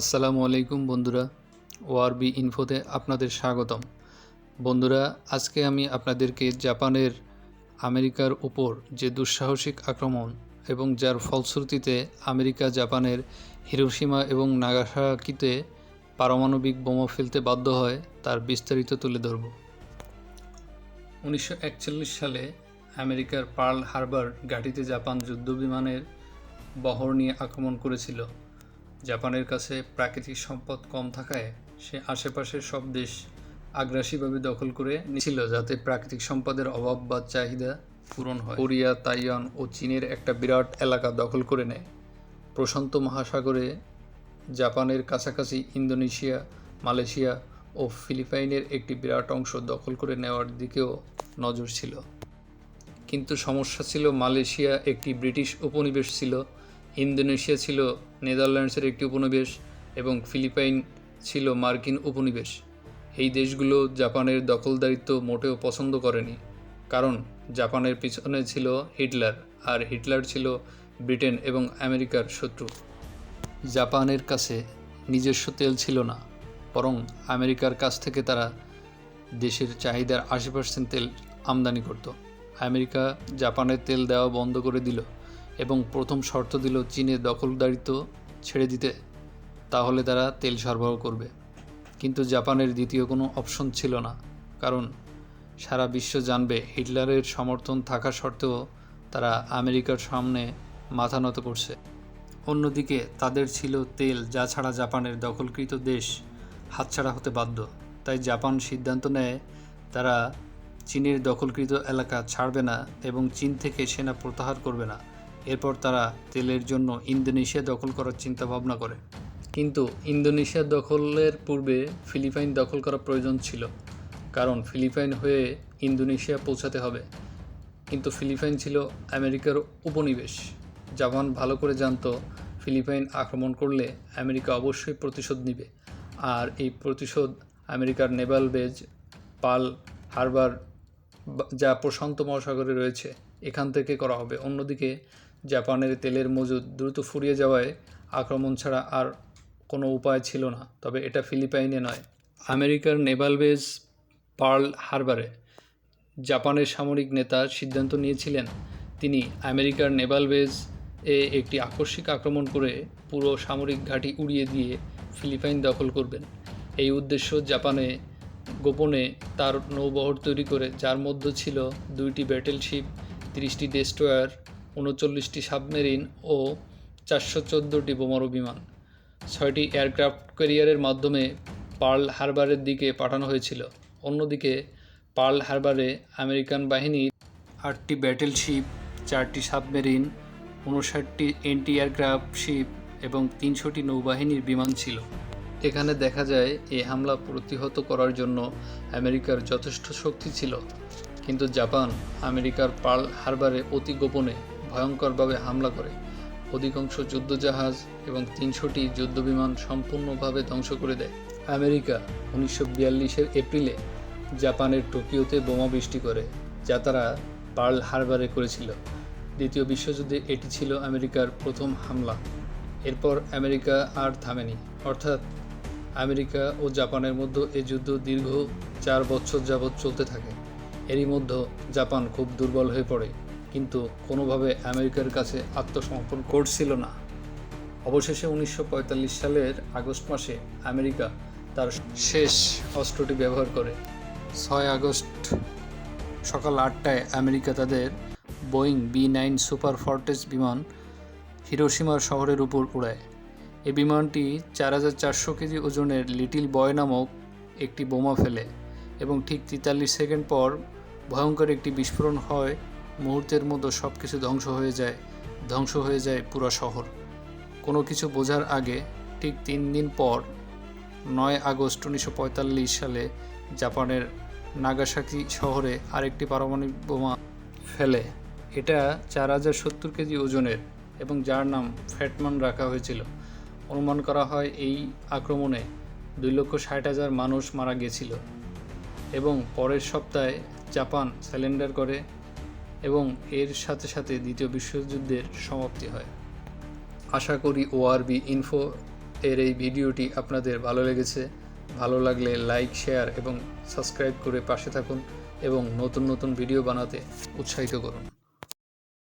আসসালামু আলাইকুম বন্ধুরা, ওআরবি ইনফোতে আপনাদের স্বাগতম। বন্ধুরা, আজকে আমি আপনাদেরকে জাপানের আমেরিকার উপর যে দুঃসাহসিক আক্রমণ এবং যার ফলশ্রুতিতে আমেরিকা জাপানের হিরোসীমা এবং নাগাসাকিতে পারমাণবিক বোমা ফেলতে বাধ্য হয়, তার বিস্তারিত তুলে ধরব। উনিশশো একচল্লিশ সালে আমেরিকার পার্ল হারবার ঘাঁটিতে জাপান যুদ্ধবিমানের বহর নিয়ে আক্রমণ করেছিল। জাপানের কাছে প্রাকৃতিক সম্পদ কম থাকায় সে আশেপাশের সব দেশ আগ্রাসীভাবে দখল করে নিয়েছিল যাতে প্রাকৃতিক সম্পদের অভাব বা চাহিদা পূরণ হয়। কোরিয়া, তাইওয়ান ও চীনের একটা বিরাট এলাকা দখল করে নেয়। প্রশান্ত মহাসাগরে জাপানের কাছাকাছি ইন্দোনেশিয়া, মালয়েশিয়া ও ফিলিপাইনের একটি বিরাট অংশ দখল করে নেওয়ার দিকেও নজর ছিল। কিন্তু সমস্যা ছিল মালয়েশিয়া একটি ব্রিটিশ উপনিবেশ ছিল ইন্দোনেশিয়া ছিল নেদারল্যান্ডসের একটি উপনিবেশ এবং ফিলিপাইন ছিল মার্কিন উপনিবেশ। এই দেশগুলো জাপানের দখলদারিত্ব মোটেও পছন্দ করেনি, কারণ জাপানের পিছনে ছিল হিটলার আর হিটলার ছিল ব্রিটেন এবং আমেরিকার শত্রু। জাপানের কাছে নিজস্ব তেল ছিল না, বরং আমেরিকার কাছ থেকে তারা দেশের চাহিদার আশি পার্সেন্ট তেল আমদানি করত। আমেরিকা জাপানের তেল দেওয়া বন্ধ করে দিল। এবং প্রথম শর্ত দিল চীনের দখলদারিত্ব ছেড়ে দিতে, তাহলে তারা তেল সরবরাহ করবে। কিন্তু জাপানের দ্বিতীয় কোনো অপশন ছিল না, কারণ সারা বিশ্ব জানবে হিটলারের সমর্থন থাকা সত্ত্বেও তারা আমেরিকার সামনে মাথা নত করছে। অন্যদিকে তাদের ছিল তেল যা ছাড়া জাপানের দখলকৃত দেশ হাতছাড়া হতে বাধ্য। তাই জাপান সিদ্ধান্ত নেয়, তারা চীনের দখলকৃত এলাকা ছাড়বে না এবং চীন থেকে সেনা প্রত্যাহার করবে না। এরপর তারা তেলের জন্য ইন্দোনেশিয়া দখল করার চিন্তা ভাবনা করে। কিন্তু ইন্দোনেশিয়া দখলের পূর্বে ফিলিপাইন দখল করা প্রয়োজন ছিল, কারণ ফিলিপাইন হয়ে ইন্দোনেশিয়া পৌঁছাতে হবে। কিন্তু ফিলিপাইন ছিল আমেরিকার উপনিবেশ। জাপান ভালো করে জানতো, ফিলিপাইন আক্রমণ করলে আমেরিকা অবশ্যই প্রতিশোধ নেবে। আর এই প্রতিশোধ আমেরিকার নেভাল বেজ পাল হারবার যা প্রশান্ত মহাসাগরে রয়েছে, এখান থেকে করা হবে। অন্যদিকে জাপানের তেলের মজুদ দ্রুত ফুরিয়ে যাওয়ায় আক্রমণ ছাড়া আর কোনো উপায় ছিল না, তবে এটা ফিলিপাইনে নয়। আমেরিকার নেভাল পার্ল হারবারে জাপানের সামরিক নেতা সিদ্ধান্ত নিয়েছিলেন, তিনি আমেরিকার নেভাল এ একটি আকস্মিক আক্রমণ করে পুরো সামরিক ঘাঁটি উড়িয়ে দিয়ে ফিলিপাইন দখল করবেন। এই উদ্দেশ্য জাপানে গোপনে তার নৌবহর তৈরি করে, যার মধ্যে ছিল দুইটি ব্যাটেলশিপ তিরিশটি ডেস্ট্রয়ার উনচল্লিশটি সাবমেরিন ও চারশো চোদ্দোটি বোমারু বিমান। ছয়টি এয়ারক্রাফট ক্যারিয়ারের মাধ্যমে পার্ল হারবারের দিকে পাঠানো হয়েছিল। অন্যদিকে, পার্ল হারবারে আমেরিকান বাহিনীর আটটি ব্যাটেলশিপ, চারটি সাবমেরিন উনষাটটি এন্টি এয়ারক্রাফট শিপ এবং তিনশোটি নৌবাহিনীর বিমান ছিল। এখানে দেখা যায়, এই হামলা প্রতিহত করার জন্য আমেরিকার যথেষ্ট শক্তি ছিল। কিন্তু জাপান আমেরিকার পার্ল হারবারে অতি গোপনে ভয়ঙ্করভাবে হামলা করে। অধিকাংশ যুদ্ধজাহাজ এবং তিনশোটি যুদ্ধবিমান সম্পূর্ণভাবে ধ্বংস করে দেয়। আমেরিকা উনিশশো বিয়াল্লিশের এপ্রিলে জাপানের টোকিওতে বোমা বৃষ্টি করে, যা তারা পার্ল হারবারে করেছিল। দ্বিতীয় বিশ্বযুদ্ধে এটি ছিল আমেরিকার প্রথম হামলা। এরপর আমেরিকা আর থামেনি। অর্থাৎ আমেরিকা ও জাপানের মধ্যে এ যুদ্ধ দীর্ঘ চার বছর যাবৎ চলতে থাকে। এরই মধ্যে জাপান খুব দুর্বল হয়ে পড়ে। কিন্তু কোনোভাবে আমেরিকার কাছে আত্মসমর্পণ করছিল না। অবশেষে উনিশশো পঁয়তাল্লিশ সালের আগস্ট মাসে আমেরিকা তার শেষ অস্ত্রটি ব্যবহার করে। ছয় আগস্ট সকাল আটটায় আমেরিকা তাদের Boeing B nine super fortress বিমান হিরোশিমার শহরের উপর উড়ায়। এই বিমানটি চার হাজার চারশো কেজি ওজনের লিটিল বয় নামক একটি বোমা ফেলে এবং ঠিক তেতাল্লিশ সেকেন্ড পর ভয়ঙ্কর একটি বিস্ফোরণ হয় মুহূর্তের মতো সব কিছু ধ্বংস হয়ে যায়, ধ্বংস হয়ে যায় পুরো শহর। কোনো কিছু বোঝার আগে ঠিক তিন দিন পর নয় আগস্ট উনিশশো পঁয়তাল্লিশ সালে জাপানের নাগাসাকি শহরে আরেকটি পারমাণবিক বোমা ফেলে। এটা চার হাজার সত্তর কেজি ওজনের এবং যার নাম ফ্যাটমান রাখা হয়েছিল। অনুমান করা হয় এই আক্রমণে দুই লক্ষ ষাট হাজার মানুষ মারা গেছিল এবং পরের সপ্তাহে জাপান স্যালেন্ডার করে এবং এর সাথে সাথে দ্বিতীয় বিশ্বযুদ্ধের সমাপ্তি হয়। আশা করি ওআরবি ইনফো এর এই ভিডিওটি আপনাদের ভালো লেগেছে। ভালো লাগলে লাইক, শেয়ার এবং সাবস্ক্রাইব করে পাশে থাকুন এবং নতুন নতুন ভিডিও বানাতে উৎসাহিত করুন।